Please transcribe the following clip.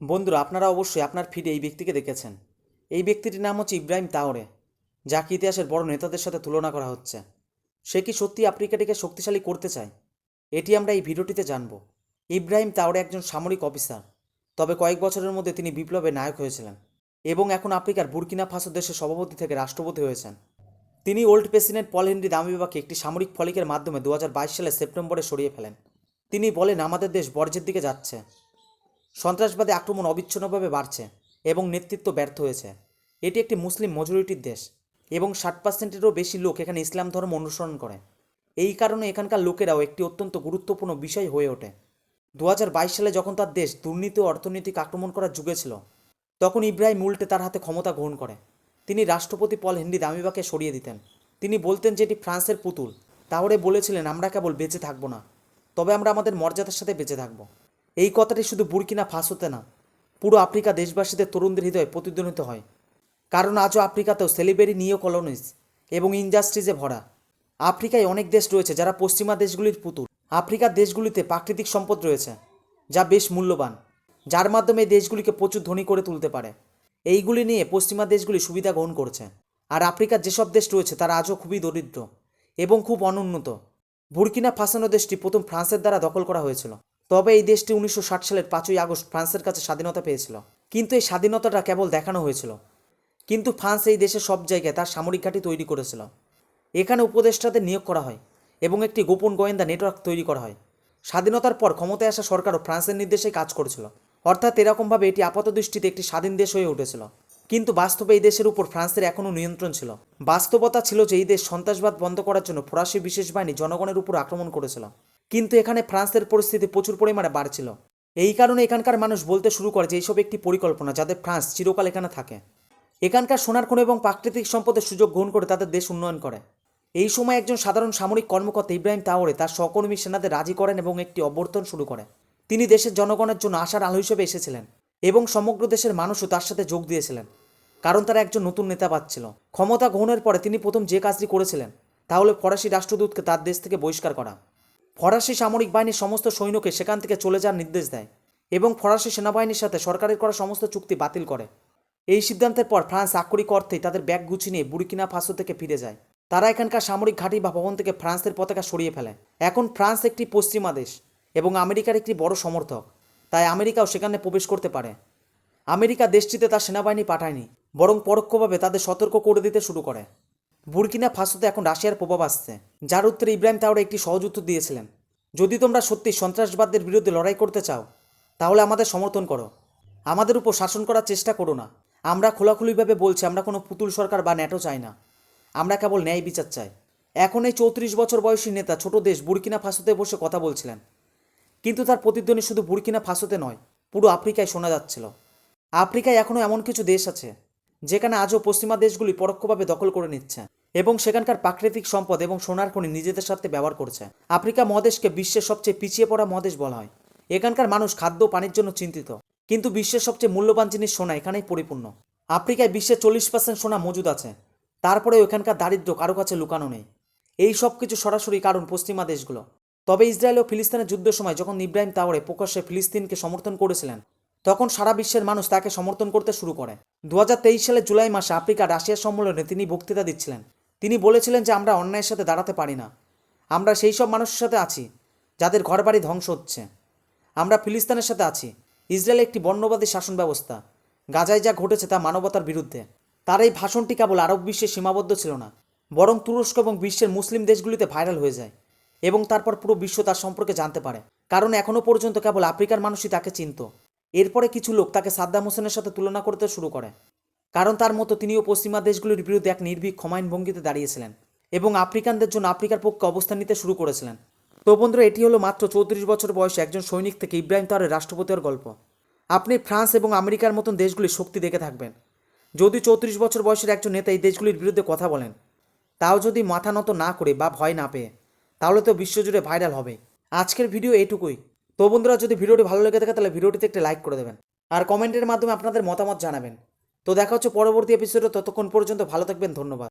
বন্ধুরা, আপনারা অবশ্যই আপনার ফিডে এই ব্যক্তিকে দেখেছেন। এই ব্যক্তিটির নাম হচ্ছে ইব্রাহিম তাওরে, যাকে ইতিহাসের বড় নেতাদের সাথে তুলনা করা হচ্ছে। সে কি সত্যি আফ্রিকাটিকে শক্তিশালী করতে চায়? এটি আমরা এই ভিডিওটিতে জানব। ইব্রাহিম তাওরে একজন সামরিক অফিসার, তবে কয়েক বছরের মধ্যে তিনি বিপ্লবের নায়ক হয়েছিলেন এবং এখন আফ্রিকার বুর্কিনা ফাসো দেশের সভাপতি থেকে রাষ্ট্রপতি হয়েছেন। তিনি ওল্ড প্রেসিডেন্ট পল হেনরি দামিবাকে একটি সামরিক ফলিকের মাধ্যমে দু হাজার বাইশ সালের সেপ্টেম্বরে সরিয়ে ফেলেন। তিনি বলেন, আমাদের দেশ বর্জ্যের দিকে যাচ্ছে। সন্ত্রাসবাদী আক্রমণ অবিচ্ছিন্নভাবে বাড়ছে এবং নেতৃত্ব ব্যর্থ হয়েছে। এটি একটি মুসলিম মেজরিটির দেশ এবং ষাট পার্সেন্টেরও বেশি লোক এখানে ইসলাম ধর্ম অনুসরণ করে। এই কারণে এখানকার লোকেরাও একটি অত্যন্ত গুরুত্বপূর্ণ বিষয় হয়ে ওঠে। দু হাজার বাইশ সালে যখন তার দেশ দুর্নীতি ও অর্থনৈতিক আক্রমণ করার যুগে ছিল, তখন ইব্রাহিম উল্টে তার হাতে ক্ষমতা গ্রহণ করে। তিনি রাষ্ট্রপতি পল হেনরি দামিবাকে সরিয়ে দিতেন। তিনি বলতেন যে এটি ফ্রান্সের পুতুল। তাহলে বলেছিলেন, আমরা কেবল বেঁচে থাকব না, তবে আমরা আমাদের মর্যাদার সাথে বেঁচে থাকব। এই কথাটি শুধু বুরকিনা ফাঁসোতে না, পুরো আফ্রিকা দেশবাসীদের, তরুণদের হৃদয়ে প্রতিধ্বনিত হয়। কারণ আজও আফ্রিকাতেও সেলিবেরি নিও কলোনিজ এবং ইন্ডাস্ট্রিজে ভরা। আফ্রিকায় অনেক দেশ রয়েছে যারা পশ্চিমা দেশগুলির পুতুল। আফ্রিকার দেশগুলিতে প্রাকৃতিক সম্পদ রয়েছে, যা বেশ মূল্যবান, যার মাধ্যমে দেশগুলিকে প্রচুর ধনী করে তুলতে পারে। এইগুলি নিয়ে পশ্চিমা দেশগুলি সুবিধা গ্রহণ করছে। আর আফ্রিকার যেসব দেশ রয়েছে, তারা আজও খুবই দরিদ্র এবং খুব অনুন্নত। বুরকিনা ফাসানো দেশটি প্রথম ফ্রান্সের দ্বারা দখল করা হয়েছিল। তবে এই দেশটি উনিশশো ষাট সালের পাঁচই আগস্ট ফ্রান্সের কাছে স্বাধীনতা পেয়েছিল। কিন্তু এই স্বাধীনতাটা কেবল দেখানো হয়েছিল। কিন্তু ফ্রান্স এই দেশের সব জায়গায় তার সামরিক ঘাঁটি তৈরি করেছিল। এখানে উপদেষ্টাদের নিয়োগ করা হয় এবং একটি গোপন গোয়েন্দা নেটওয়ার্ক তৈরি করা হয়। স্বাধীনতার পর ক্ষমতায় আসা সরকারও ফ্রান্সের নির্দেশে কাজ করেছিল। অর্থাৎ এরকমভাবে এটি আপাতদৃষ্টিতে একটি স্বাধীন দেশ হয়ে উঠেছিল। কিন্তু বাস্তবে এই দেশের উপর ফ্রান্সের এখনও নিয়ন্ত্রণ ছিল। বাস্তবতা ছিল যে এই দেশ সন্ত্রাসবাদ বন্ধ করার জন্য ফরাসি বিশেষ বাহিনী জনগণের উপর আক্রমণ করেছিল। কিন্তু এখানে ফ্রান্সের পরিস্থিতি প্রচুর পরিমাণে বাড়ছিল। এই কারণে এখানকার মানুষ বলতে শুরু করে যে এইসব একটি পরিকল্পনা যাদের ফ্রান্স চিরকাল এখানে থাকে। এখানকার সোনার খনি এবং প্রাকৃতিক সম্পদের সুযোগ গ্রহণ করে তাদের দেশ উন্নয়ন করে। এই সময় একজন সাধারণ সামরিক কর্মকর্তা ইব্রাহিম তাওরে তার সহকর্মী সেনাদের রাজি করেন এবং একটি অবর্তন শুরু করে। তিনি দেশের জনগণের জন্য আশার আলো হিসেবে এসেছিলেন এবং সমগ্র দেশের মানুষও তার সাথে যোগ দিয়েছিলেন, কারণ তারা একজন নতুন নেতা পাচ্ছিল। ক্ষমতা গ্রহণের পরে তিনি প্রথম যে কাজটি করেছিলেন তাহলে ফরাসি রাষ্ট্রদূতকে তার দেশ থেকে বহিষ্কার করা। ফরাসি সামরিক বাহিনীর সমস্ত সৈন্যকে সেখান থেকে চলে যাওয়ার নির্দেশ দেয় এবং ফরাসি সেনাবাহিনীর সাথে সরকারের করা সমস্ত চুক্তি বাতিল করে। এই সিদ্ধান্তের পর ফ্রান্স আক্ষরিক অর্থেই তাদের ব্যাগ গুছিয়ে নিয়ে বুরকিনা ফাঁসো থেকে ফিরে যায়। তারা এখানকার সামরিক ঘাঁটি বা ভবন থেকে ফ্রান্সের পতাকা সরিয়ে ফেলে। এখন ফ্রান্স একটি পশ্চিমা দেশ এবং আমেরিকার একটি বড় সমর্থক। তাই আমেরিকাও সেখানে প্রবেশ করতে পারে। আমেরিকা দেশটিতে তার সেনাবাহিনী পাঠায়নি, বরং পরোক্ষভাবে তাদের সতর্ক করে দিতে শুরু করে। বুরকিনা ফাসোতে এখন রাশিয়ার প্রভাব আসছে। যার উত্তরে ইব্রাহিম তাওরা একটি সহজ উত্তর দিয়েছিলেন। যদি তোমরা সত্যি সন্ত্রাসবাদদের বিরুদ্ধে লড়াই করতে চাও, তাহলে আমাদের সমর্থন করো। আমাদের উপর শাসন করার চেষ্টা করো না। আমরা খোলাখুলিভাবে বলছি, আমরা কোনো পুতুল সরকার বা ন্যাটো চাই না। আমরা কেবল ন্যায় বিচার চাই। এখন এই চৌত্রিশ বছর বয়সী নেতা ছোট দেশ বুরকিনা ফাসোতে বসে কথা বলছিলেন। কিন্তু তার প্রতিধ্বনি শুধু বুরকিনা ফাসোতে নয়, পুরো আফ্রিকায় শোনা যাচ্ছিল। আফ্রিকায় এখনও এমন কিছু দেশ আছে যেখানে আজও পশ্চিমা দেশগুলি পরোক্ষভাবে দখল করে নিচ্ছে এবং সেখানকার প্রাকৃতিক সম্পদ এবং সোনার খনি নিজেদের সাথে ব্যবহার করছে। আফ্রিকা মহাদেশকে বিশ্বের সবচেয়ে পিছিয়ে পড়া মহাদেশ বলা হয়। এখানকার মানুষ খাদ্য পানির জন্য চিন্তিত। কিন্তু বিশ্বের সবচেয়ে মূল্যবান জিনিস সোনা, এখানেই পরিপূর্ণ। আফ্রিকায় বিশ্বের চল্লিশ পার্সেন্ট সোনা মজুদ আছে। তারপরেও এখানকার দারিদ্র্য কারও কাছে লুকানো নেই। এই সব কিছু সরাসরি কারণ পশ্চিমা দেশগুলো। তবে ইসরায়েল ও ফিলিস্তিনের যুদ্ধের সময় যখন ইব্রাহিম তাওরে প্রকাশ্যে ফিলিস্তিনকে সমর্থন করেছিলেন তখন সারা বিশ্বের মানুষ তাকে সমর্থন করতে শুরু করে। দু সালে জুলাই মাসে আফ্রিকা রাশিয়ার সম্মেলনে তিনি বক্তৃতা দিচ্ছিলেন। তিনি বলেছিলেন যে, আমরা অন্যায়ের সাথে দাঁড়াতে পারি না। আমরা সেই সব মানুষের সাথে আছি, যাদের ঘরবাড়ি ধ্বংস হচ্ছে। আমরা ফিলিস্তিনের সাথে আছি। ইসরায়েল একটি বর্ণবাদী শাসন ব্যবস্থা। গাজায় যা ঘটেছে তা মানবতার বিরুদ্ধে। তার এই ভাষণটি কেবল আরব বিশ্বে সীমাবদ্ধ ছিল না, বরং তুরস্ক এবং বিশ্বের মুসলিম দেশগুলিতে ভাইরাল হয়ে যায় এবং তারপর পুরো বিশ্ব তার সম্পর্কে জানতে পারে। কারণ এখনও পর্যন্ত কেবল আফ্রিকার মানুষই তাকে চিনত। এরপরে কিছু লোক তাকে সাদ্দাম হোসেনের সাথে তুলনা করতে শুরু করে। কারণ তার মতো তিনিও পশ্চিমা দেশগুলির বিরুদ্ধে এক নির্ভীক ক্ষমাইন ভঙ্গিতে দাঁড়িয়েছিলেন এবং আফ্রিকানদের জন্য আফ্রিকার পক্ষে অবস্থান নিতে শুরু করেছিলেন। তো বন্ধুরা, এটি হলো মাত্র চৌত্রিশ বছর বয়সে একজন সৈনিক থেকে ইব্রাহিম তারের রাষ্ট্রপতির গল্প। আপনি ফ্রান্স এবং আমেরিকার মতন দেশগুলির শক্তি দেখে থাকবেন। যদি চৌত্রিশ বছর বয়সের একজন নেতা এই দেশগুলির বিরুদ্ধে কথা বলেন, তাও যদি মাথা নত না করে বা ভয় না পেয়ে, তাহলে তো বিশ্বজুড়ে ভাইরাল হবে। আজকের ভিডিও এইটুকুই তো বন্ধুরা, যদি ভিডিওটি ভালো লেগে থাকে, তাহলে ভিডিওটিতে একটি লাইক করে দেবেন। আর কমেন্টের মাধ্যমে আপনাদের মতামত জানাবেন। তো দেখা হচ্ছে পরবর্তী এপিসোডে ততক্ষণ পর্যন্ত ভালো থাকবেন, ধন্যবাদ।